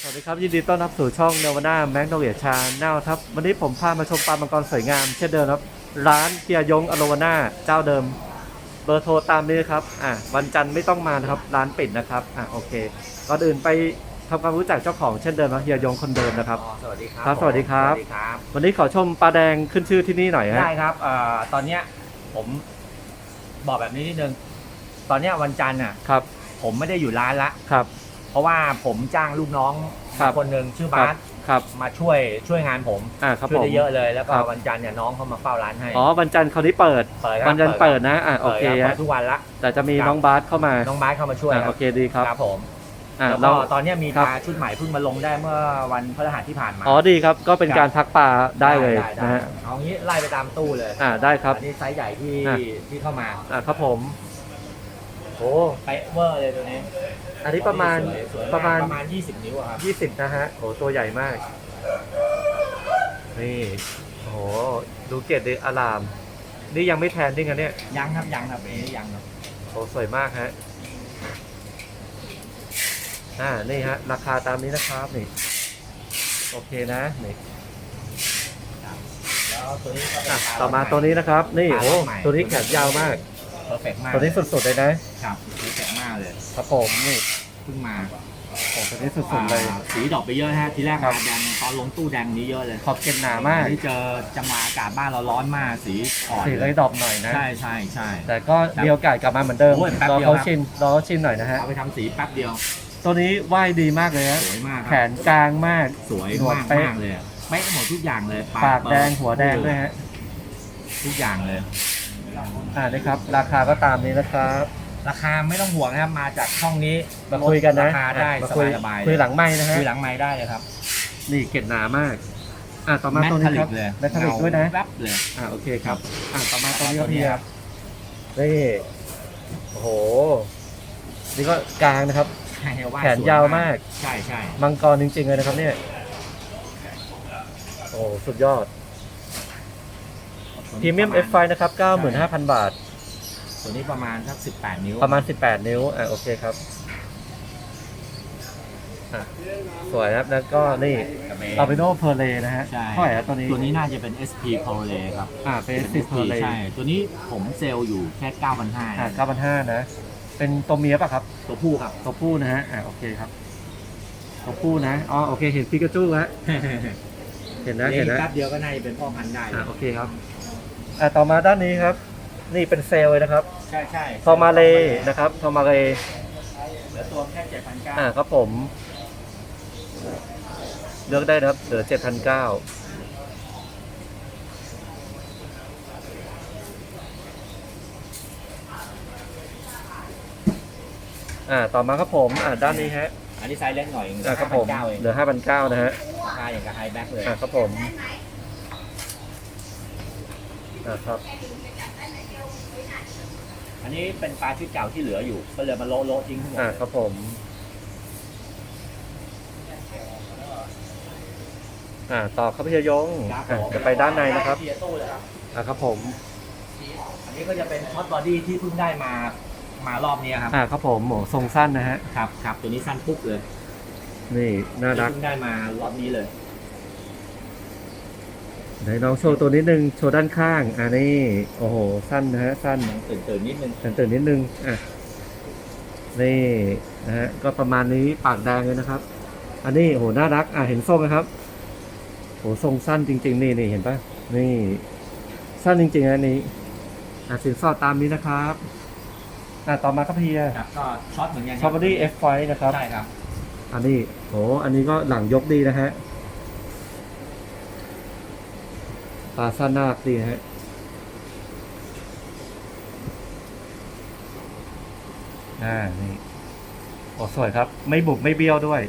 สวัสดีครับ ยินดีต้อนรับสู่ช่องเนวาน่าแมกโนเลียชาแนลครับ วันนี้ผมพามาชมปลามังกรสวยงามเช่นเดิมครับ ร้านเกียยงอโลวาน่าเจ้าเดิม เบอร์โทรตามนี้นะครับอะวันจันทร์ไม่ต้องมานะครับ ร้านปิดนะครับอะโอเคก่อนอื่นไปทำความรู้จักเจ้าของเช่นเดิมนะเฮียยงคนเดิมนะครับ อ๋อสวัสดีครับครับสวัสดีครับ สวัสดีครับ วันนี้ขอชมปลาแดงขึ้นชื่อที่นี่หน่อยฮะ ได้ครับเอ่อตอนเนี้ยผมบอกแบบนี้นิดนึง ตอนเนี้ยวันจันทร์อะ ครับผมไม่ได้อยู่ร้านละ ครับ เพราะว่าผมจ้างลูกน้องครับคนหนึ่งชื่อครับาบสครับ มาช่วยช่วยงานผมอะครับช่วยผม ได้เยอะเลย แล้วก็ครับ วันจันทร์เนี่ยน้องเขามาเฝ้าร้านให้อ๋อวันจันทร์เขาวนี้เปิดเปิดครับวันจันทร์เปิดนะอะโอเปิดเคครับเปิฮะดทุกวันละ แต่จะมีครับ น้องบาสเข้ามาน้องบาสเข้ามาช่วยอะคโอรับเคดีครับครับผมอะแล้วเราก็ตอนเนี้ยมีครับ ปลาชุดใหม่เพิ่งมาลงได้เมื่อวันพฤหัสที่ผ่านมา อ๋อดีครับก็เป็นการพักปลาได้เลยได้นะฮะเอางี้ไล่ไปตามตู้เลยอ่าได้ครับ อันนี้ไซส์ใหญ่ที่อะ ที่เข้ามาอ่าครับผมโอ้เป๊ะเวอร์เลยตัวนี้ อันนี้ประมาณสวยสวยประมาณ ประมาณ 20 นิ้วอะครับ20 นะฮะโอ้ตัวใหญ่มาก นี่โอ้โหดูเกตดีอาราม นี่ยังไม่แทนดิ้งอันเนี้ยยังครับยังครับอันนี้ยังครับโอ้สวยมากฮะ อ่า นี่ฮะ ราคาตามนี้นะครับนี่ โอเคนะนี่แล้วตัวนี้ก็เป็นอะปลต่อมาตัวนี้นะครับ นี่โอ้ปลาใหม่ตัวนี้แขนยาวมาก เพอร์เฟกมากตัวนี้สุดๆเลยนะครับ เพอร์เฟกมากเลยครับผมนี่เพิ่งมาโอ้ตัวนี้สุดๆเลย อ่าสีดอกไปเยอะฮะทีแรกครัมาบ แดงตอนลงตู้แดงนี้เยอะเลยขอบเกนหนามากที่เจอจังหวะอากาศบ้านเราร้อนมากสีอ่อนสีเลยดอกหน่อยนะ ใช่ใช่ใช่ แต่ก็มีโอกาสกลับมาเหมือนเดิมโอ้ยแป๊บรอเดียวเขาครับ ชิมรอเขาชิมหน่อยนะฮะ เอาไปทำสีแป๊บเดียว ตัวนี้ว่ายดีมากเลยฮะสวยมากคแขรับนกลางมาก สวยหนวดมากเป๊ะ มากเลยอะเป๊ะหมดทุกอย่างเลยปากแดงเปิหัวแดงด้วยฮะ ทุกอย่างเลย อ่านะครับ ราคาก็ตามนี้นะครับ ราคาไม่ต้องห่วงนะครับ มาจากช่องนี้มาคุยกันนะราคาได้มาสคุบายยสบายคุยหลังไม้นะฮะคุยหลังไม้ได้เลยครับนี่เกล็ดหนามาก อ่าต่อมาแมทตัวทนี้ลิครักบเลยแมทลิกด้วยนะแป๊บเลย อ่าโอเคครับ อ่าต่อมาตัวนี้ตัก็วนี้พี่คครัรับบนี่โอ้โห นี่ก็กลางนะครับ ใช่ว่าแขนยาวมาก ใช่ใช่มังกรจริงๆเลยนะครับเนี่ย โอ้สุดยอดพรีเมียม F5 นะครับ 95,000 บาท ตัวนี้ประมาณสัก18 นิ้วประมาณ 18 นิ้ว อะโอเคครับอะสวยครับ แล้วก็นี่กระเบลาเปโนเพอร์เลนะฮะใช่ เท่าไหร่ครับตัวนี้ ตัวนี้น่าจะเป็น SP Pro l a y ครับ อ่าเป็นสิเพอร์เลใช่ ตัวนี้ผมเซลล์อยู่แค่9,500อ่า9,500นะ เป็นตัวเมียป่ะครับ ตัวผู้ครับ ตัวผู้นะฮะ อ่าโอเคครับ ตัวผู้นะ อ๋อ โอเค เห็นปิกาจูแล้ว เห็นนะเลี้ยเห็งนอีกนะ แป๊บเดียวก็น่าจะเป็นพ่อพันธุ์ได้เลอ่ายโอเคครับ อ่าต่อมาด้านนี้ครับ นี่เป็นเซลล์เลยนะครับใช่ใช่ทอมาเลนะครับทอมาเลเหลือตัวแค่7,900อ่าครับผม เลือกได้นะครับเหลือเจ็ดพันเก้าอ่าต่อมาครับผมอ่าด้านนี้ฮะอันนี้ไซส์เล็กหน่อยอ่าครับผม5,900เองเหลือห้าพันเก้านะฮะราคาอย่างกับไฮแบ็คเลยอ่าครับผมอ่าครับ อันนี้เป็นปลาชุดเก่าที่เหลืออยู่ ก็เลยมาโละโละทิ้งทั้งหมดอ่าครับผม อ่าต่อครับพี่ยงครับอะผมจะไปด้านในนะครับเทียตู้เลยครับ อ่าครับผม อันนี้ก็จะเป็นช็อตบอดี้ที่เพิ่งได้มามารอบนี้ครับ อ่าครับผมโหทรงสั้นนะฮะ ครับครับตัวนี้สั้นปุ๊บเลยนี่น่ารัก เพิ่งได้มารอบนี้เลย ไหนน้องโชว์ตัวนิดนึง โชว์ด้านข้าง อ่านี่ โอ้โห สั้นนะฮะ สั้นตื่นตื่นนิดนึงตื่นตื่นนิดนึง อะ นี่นะฮะ ก็ประมาณนี้ปากแดงเลยนะครับ อันนี้โอ้โหน่ารัก อะ เห็นทรงไหมครับ โห ทรงสั้นจริง ๆ นี่นี่เห็นปะนี่ สั้นจริงๆนะอันนี้ อะสินสอดตามนี้นะครับ อะ ต่อมาครับเพียครับก็ช็อตเหมือนกันช็อปปี้ F5 นะครับ ใช่ครับ อันนี้โห อันนี้ก็หลังยกดีนะฮะ ปลาสั้นนาคดีนะฮะอ่านี่โอ้สวยครับ ไม่บุบไม่เบี้ยวด้วย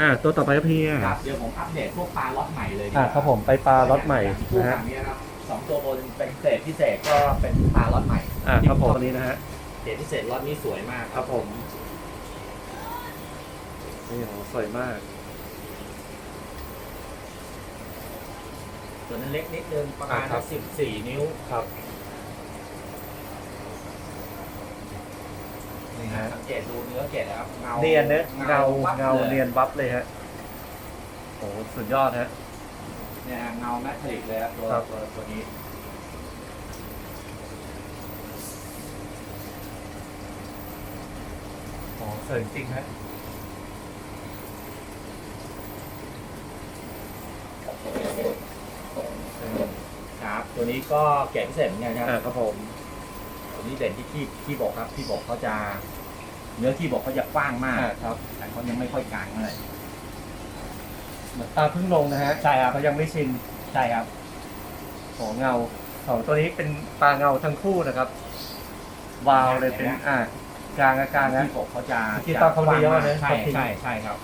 อ่า ตัวต่อไปครับพี่ครับเดี๋ยวผมอัปเดตพวกปลาล็อตใหม่เลยดีกอ่าว่าครับผมไปปลาล็อตใหม่คู่นะฮะ ฝั่งนี้ครับสองตัวบนเป็นเกรดพิเศษก็เป็นปลาล็อตใหม่อ่าครับผมตัวนี้นะฮะเกรดพิเศษล็อตนี้สวยมากครับผม นี่อ๋อสวยมาก ส่วนั้นเล็กนิดเดินประมาณอ่สิบสี่นิ้ว ครับ นี่ฮะ สังเกตดูเนื้อเกตนะครับเงาเนียนเนอะเงาเงาเนียนวับเลยฮะโอ้สุดยอดฮะ เนี่ยเงาแมทริกเลยครับตัวตัวนี้โอ้อสวยจริงฮะ ตัวนี้ก็เกล็ดพิเศษเหมือนกันครับอ่าครับผมตัวนี้เด่นที่ขี้ขี้บกครับขี้บกเขาจะ เนื้อขี้บกเขาจะกว้างมากอ่าครับแต่เขายังไม่ค่อยกลางเท่าไหร่เหมือนตาเพิ่งลงนะฮะใช่ครับเขายังไม่ชินใช่ครับโอ้เงาสองตัวนี้เป็นปลาเงาทั้งคู่นะครับ วาวเลยเป็นอ่ากลางกับกลางนะ ขี้บกเขาจะที่ตอนเขาเลี้ยวนะ ใช่เขาทิ้งใช่ใช่ครับ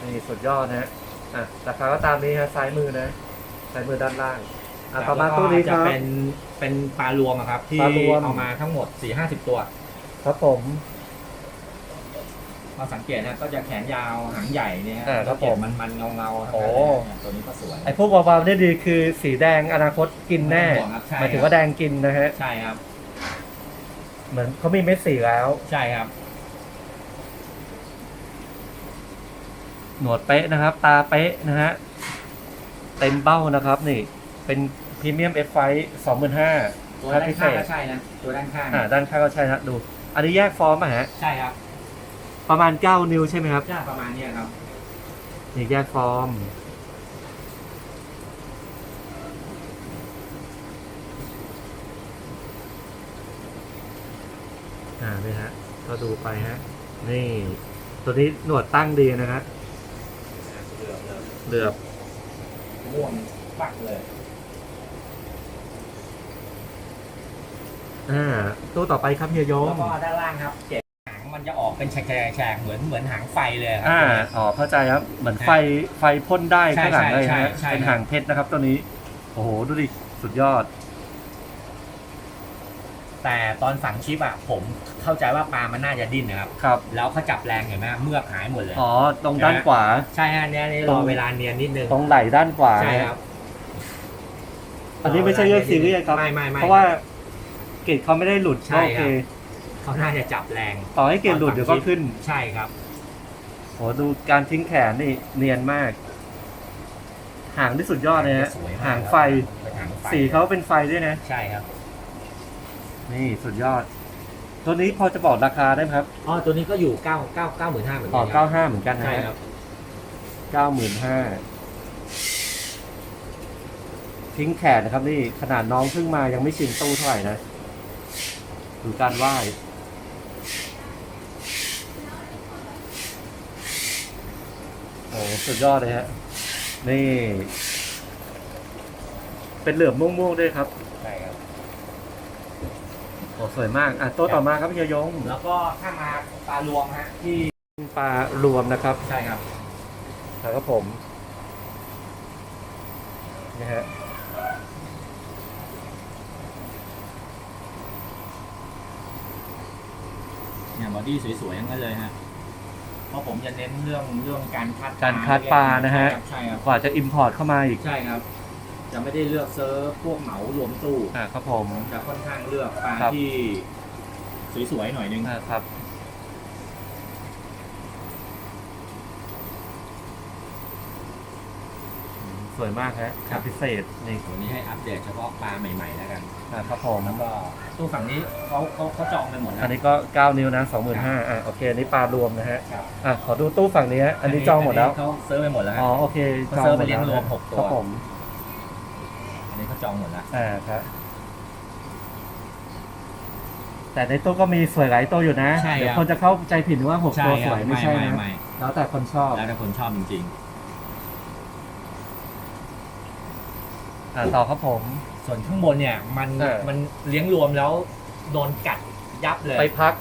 นี่สุดยอดนะฮะอะราคาก็ตามนี้ฮะซ้ายมือนะซ้ายมือด้านล่าง อะต่อมาตัวนี้คจะรับ เป็นเป็นปลารวมอะครับ ที่ปลารวม เอามาทั้งหมด4ี่ห้าสิบตัวครับผม เราสังเกตนะก็จะแขนยาวหางใหญ่เนี่ยอ่าครับผมมันมันเงาเงาๆทั้งโอ้นั้นเลยเนี่ยตัวนี้ก็สวย ไอ้พวกวาวๆเนี่ยดีคือสีแดงอนาคตกินแน่ไม่ต้องห่วงครับใช่ หมายถึงว่าแดงกินนะฮะ ใช่ครับ เหมือนเขามีเม็ดสีแล้ว ใช่ครับ หนวดเป๊ะนะครับ ตาเป๊ะนะฮะเต็มเบ้านะครับ นี่ เป็นพ รีเมียมเอฟไฟสองหมื่นห้าตัวครับด้านพิเศข้างษก็ใช่นะตัวด้านข้างอ่าด้านข้างก็ใช่นะดู อันนี้แยกฟอร์มอะฮะ ใช่ครับประมาณ 9 นิ้วใช่ไหมครับใช่ประมาณเนี้ยครับนี่แยกฟอร์ม อ่านี่ฮะ ก็ดูไปฮะ นี่ ตัวนี้หนวดตั้งดีนะฮะเหลือบเลยเหลือบม่วงปักเลย อ่าตัวต่อไปครับเฮียโยแล้วมก็ด้านล่างครับเกล็ดหางมันจะออกเป็นแฉกๆแฉกๆเหมือนเหมือนหางไฟเลยครั อ่าอ๋อเข้าใจครับ เหมือนไฟไฟพ่นได้ใช่ข้างหลังเลยใช่ฮะใช่เป็นครับหางเพชรนะครับตัวนี้ โอ้โห ดูดิ สุดยอด แต่ตอนฝังชิปอะผมเข้าใจว่าปลามันน่าจะดิ้นนะครับ ครับ แล้วเขาจับแรงเห็นไหมเมือกหายหมดเลย อ๋อ ตรงด้านขวา ใช่ฮะเนี่ยนี่ตรรองเวลาเนียนนิดนึงตรงไหล่ด้านขวา ใช่ครับอันนี้ไม่ใช่เรื่องซีเรียสครับ ไม่ไม่ไม่เพราะว่า เกรดเขาไม่ได้หลุดใช่ก็โอเค ครับ เขาน่าจะจับแรงต่อให้เกรดหลุดเดี๋ยวก็ขึ้นใช่ครับ โหดูการทิ้งแขนนี่เนียนมาก หางที่สุดยอดเลยฮะสวยมกหางไฟเป็นหางไฟสีเขาเป็นไฟด้วยนะ ใช่ครับนี่สุดยอด ตัวนี้พอจะบอกราคาได้ไหมครับอ๋อตัวนี้ก็อยู่เก้าเก้าเก้าหมื่นห้าเหมือนอ๋กัอนคเก้ารับห้าเหมือนกันนะใช่ฮะครับ เก้าหมื่นห้าทิ้งแขนนะครับ นี่ขนาดน้องเพิ่งมายังไม่ชินตู้เท่าไหร่นะ ดูการไหว้โอ้สุดยอดเลยฮะ นี่ เป็นเหลือบม่วงๆด้วยครับ ใช่ครับ โอ้สวยมาก อะโต๊ะต่อมาครับเฮียยงแล้วก็ถ้ามาปลารวมฮะที่ปลารวมนะครับใช่ครับ ครับผมนี่ฮะ เนี่ยบอดี้สวยๆทั้งนั้นเลยฮะเพราะผมจะเน้นเรื่องเรื่องการคัดการคัดปลานะฮะ ใช่ครับกว่าจะอิมพอร์ตเข้ามาอีกใช่ครับ จะไม่ได้เลือกเซิร์ฟพวกเหมารวมตู้อ่าครับผม จะค่อนข้างเลือกปลาครับ ที่สวยๆหน่อยนึง อ่าครับอืมสวยมากฮะครับ พิเศษนี่ตัวนี้ให้อัปเดตเฉพาะปลาใหม่ๆแล้วกัน อ่าครับผม แล้วก็ ตู้ฝั่งนี้เขาเขาเขาจองไปหมดแล้วอันนี้ก็ 9 นิ้วนะ25,000อ่าโอเคอันนี้ปลารวมนะฮะครับอะขอดูตู้ฝั่งนี้ฮะอันนี้จองหมดแล้วเขาเซิร์ฟไปหมดแล้วฮะ อ๋อโอเคเขาจองเซิร์ฟหมไปดเลี้ยงแล้วรวมนะหกตัว ครับผมอันนี้เขาจองหมดแล้วอ่าครับแต่ในตู้ก็มีสวยหลายตัวอยู่นะใช่ครับ เดี๋ยวคนจะเข้าใจผิดว่าหกใช่ตัวคสรับวยไม่ใช่นะไม่แล้วแต่คนชอบแล้วแต่คนชอบจริง อ่าต่อครับผมๆ ส่วนข้างบนเนี่ยมันเออ มันเลี้ยงรวมแล้วโดนกัดยับเลยไปพัก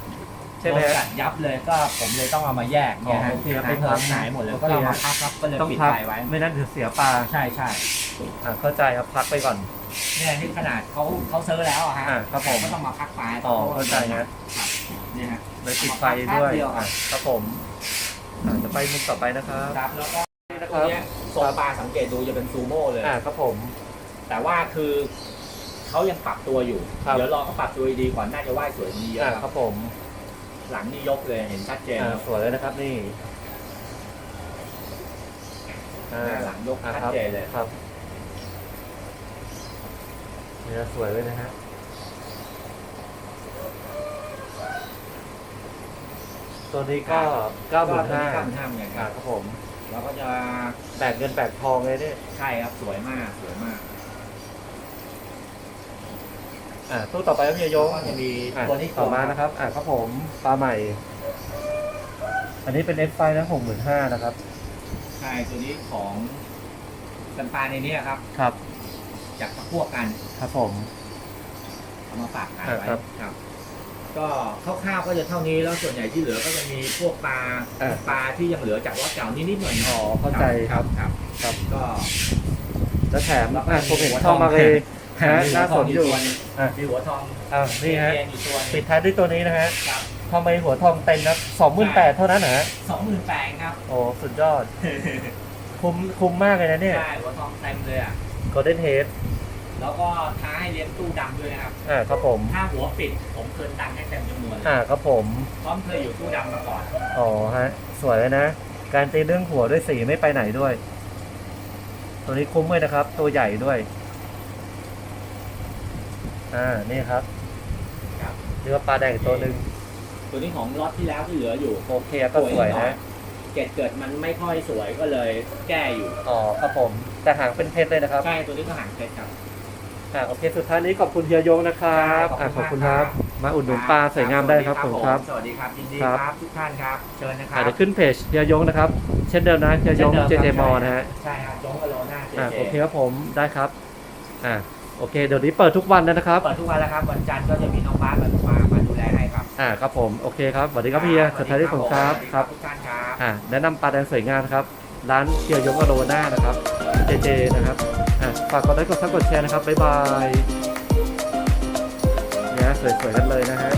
ใช่ไหมโดนฮะกัดยับเลยก็ผมเลยต้องเอามาแยกเนี่ยอ๋อฮะโอเคหาไปยพักหายหมดเลยโอเค ก็เรามาพักครับก็เลยต้องปิดพักไฟไว้ไม่นั้นเดี๋ยวเสียปลาใช่ใช่อ่าเข้าใจครับพักไปก่อน เนี่ยนี่ขนาดเขาเขาเซิร์ฟแล้วอะฮะอ่าครับผม ก็ต้องมาพักไฟอ๋อเข้าใจฮะครับเนี่ยฮะ เลยปิดไฟด้วยแป๊บเดียวครัอะบครับผมอ่าจะไปมุมต่อไปนะครับ ครับแล้วก็นี่นะคตัวรับเนี้ยทรงปลาสังเกตดูจะเป็นซูโม่เลย อ่าครับผม แต่ว่าคือเขายังปรับตัวอยู่ ครับ เดี๋ยวรอเขาปรับตัวดีๆก่อนน่าจะว่ายสวยดีเยอ่าอะครับผมหลังนี่ยกเลยเห็นชัดเจนอ่าครับสวยเลยนะครับนี่อ่า หลังยกอ่าชัดครับเจนเลยครับเนื้อสวยเลยนะฮะตัวนี้ก็เก้าหมื่นห้าเก้าหมื่นห้าเหมือนกันคอ่ารับครับผมแล้วก็จะแบกเงินแบกทองเลยเนี่ยใช่ครับสวยมากสวยมาก อ่าตู้ต่อไปครับเฮียยงก็จะมีอะตัวนี้ต่อมานะครับ อ่าครับผมปลาใหม่ อันนี้เป็น F5 นะหกหมื่นห้านะครับ ใช่ตัวนี้ของสันปาในเนี้ครับ ครับ จากพวกกัน ครับผมเอามาฝากขายอะไว้ครับครับ ก็คร่าวๆก็จะเท่านี้แล้วส่วนใหญ่ที่เหลือก็จะมีพวกปลาอะปลาที่ยังเหลือจากรถเก่านิดๆหน่อยๆอ๋อเข้าใจครับครับ ครับก็แล้วแถมแล้วก็อะผมเห็นหัวเข้ามาเลยทอง ฮะมีหัวน่าสนอยู่ทองอยู่ตัวหนึ่งอะมีหัวทองอ่านี่ฮะเรียนอยู่ตัวหนึปิดงท้ายด้วยตัวนี้นะฮะครับทำไมหัวทองเต็มครับสองหมื่นแปดเท่านั้นนะฮะสองหมื่นแปดครับ โอ้ สุดยอด คุ้มคุ้มมากเลยนะเนี่ย ใช่ หัวทองเต็มเลยอะ Golden Head แล้วก็ท้าให้เลี้ยงตู้ดำด้วยนะครับ อ่าครับผม ถ้าหัวปิดผมคืนตังค์ให้เต็มจำนวนเลยอ่าครับผม พร้อมเคยอยู่ตู้ดำมาก่อน อ๋อฮะ สวยเลยนะ การตีเรื่องหัวด้วยสีไม่ไปไหนด้วย ตัวนี้คุ้มเลยนะครับ ตัวใหญ่ด้วย อ่า นี่ครับครับเรือว่าปลาแดงอีกตัวหนึ่งตัวนี้ของล็อตที่แล้วที่เหลืออยู่โอเคก็สวยนะเกตเกิดมันไม่ค่อยสวยก็เลยแก้อยู่ อ๋อครับผม แต่หางเป็นเพชรเลยนะครับ ใช่ตัวนี้ก็หางเพชรครับอ่าโอเคสุดท้ายนี้ขอบคุณเฮียยงนะครับอ่าขอบคุณครับ มาอุดหนุนปลาสวยงามได้ครับผมครับ สวัสดีครับยินดีครับครับทุกท่านครับ เชิญนะครัอ่าบเดี๋ยวขึ้นเพจเฮียยงนะครับ เช่นเดิมนะเฮียยงเจเจมอนะฮะ ใช่ครับจงกะโลน่าเจอ่าเจโอเคครับผม ได้ครับ อ่า โอเค เดี๋ยวนี้เปิดทุกวันแล้วนะครับ เปิดทุกวันแล้วครับวันจันทร์ก็จะมีน้องบาสมามามาดูแลให้ครับอ่าครับผม โอเคครับสวัสดีครับเฮียสุดท้ายที่ผมครับสวัสดีครับ ทุกท่านครับอ่าแนะนำปลาแดงสวยงามครับ ร้านเฮียยงอโรน่านะครับ เจเจนะครับอ่าฝากกดไลค์กดซับกดแชร์นะครับบ๊ายบายเนี่ยสวยๆกันเลยนะฮะ